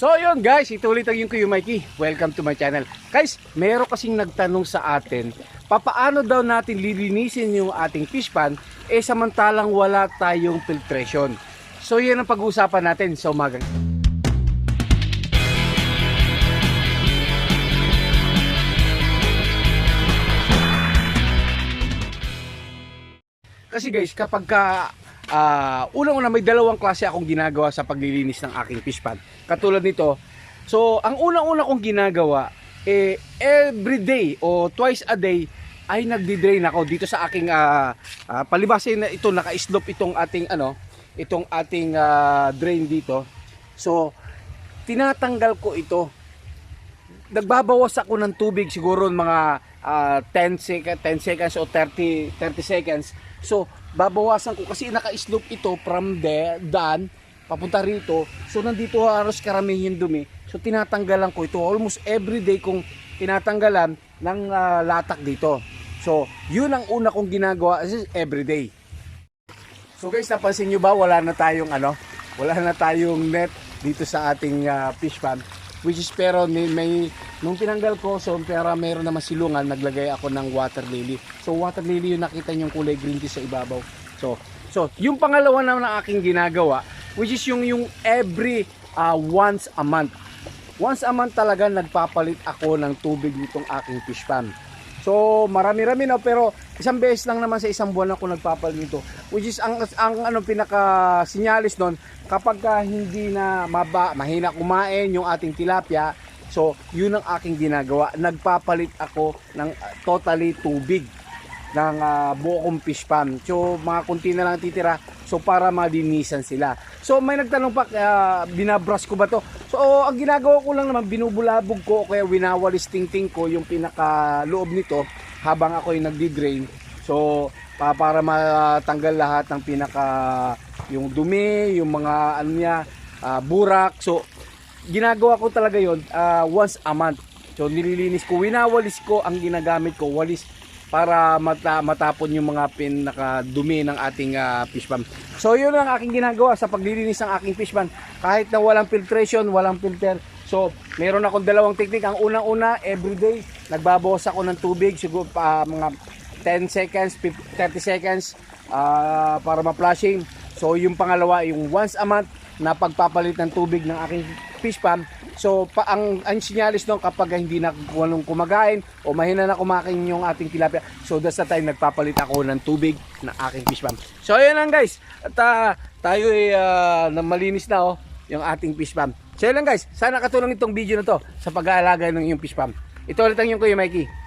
So yun guys, ito ulit ang yung Kuya Mikey. Welcome to my channel. Guys, meron kasing nagtanong sa atin, papaano daw natin lilinisin yung ating fish pan eh samantalang wala tayong filtration. So yan ang pag-uusapan natin sa umagang. Kasi guys, kapag ka ah, unang-una may dalawang klase akong ginagawa sa paglilinis ng aking fish pan. Katulad nito. So, ang unang-una kong ginagawa eh every day o twice a day ay nagdi-drain ako dito sa aking ah, ah, palibasin na ito naka-slope itong ating ano, itong ating ah, drain dito. So, tinatanggal ko ito nagbabawas ako ng tubig siguro mga ah, 10 seconds 10 seconds o 30 30 seconds so babawasan ko kasi naka-slope ito from there dan papunta rito. So nandito halos karamihan dumi. So tinatanggalan ko ito. Almost every day kong tinatanggalan ng ah, latak dito. So yun ang una kong ginagawa every day. So guys, napansin nyo ba? Wala na tayong ano, wala na tayong net dito sa ating ah, fish pan. Which is pero may, may nung tinanggal ko, so pero meron naman silungan, naglagay ako ng water lily. So water lily yung nakita nyo yung kulay green tea sa ibabaw. So, so yung pangalawa naman na aking ginagawa, which is yung yung every ah, once a month. Once a month talaga nagpapalit ako ng tubig nitong aking fish pan. So marami-rami na pero isang beses lang naman sa isang buwan ako nagpapalit nito. Which is ang ang ano pinaka sinyalis noon kapag ka hindi na maba, mahina kumain yung ating tilapia. So yun ang aking ginagawa. Nagpapalit ako ng uh, totally tubig ng uh, buo fish pan. So mga kunti na lang titira so para madinisan sila. So may nagtanong pa uh, binabrush ko ba to? So ang ginagawa ko lang naman binubulabog ko kaya winawalis tingting ko yung pinaka loob nito habang ako yung nagdi-drain. So pa, para matanggal lahat ng pinaka yung dumi, yung mga ano niya, ah, burak. So ginagawa ko talaga yon once a month. So nililinis ko, winawalis ko ang ginagamit ko, walis para mata, matapon yung mga pinakadumi ng ating ah, fish pan. So yun ang aking ginagawa sa paglilinis ng aking fish pan. Kahit na walang filtration, walang filter. So meron akong dalawang technique. Ang unang-una, everyday, nagbabawas ako ng tubig, siguro pa mga 10 seconds, 50, 30 seconds ah, para ma-flushing. So yung pangalawa, yung once a month na pagpapalit ng tubig ng aking fish pan. So pa, ang, ang sinyalis doon kapag hindi na walong kumakain o mahina na kumakain yung ating tilapia. So that's the time nagpapalit ako ng tubig ng aking fish pan. So ayun lang guys. At ah, tayo ay na malinis na oh yung ating fish pan. So ayun lang guys. Sana katulong itong video na to sa pag-aalaga ng iyong fish pan. Ito ulit ang yung Kuya Mikey.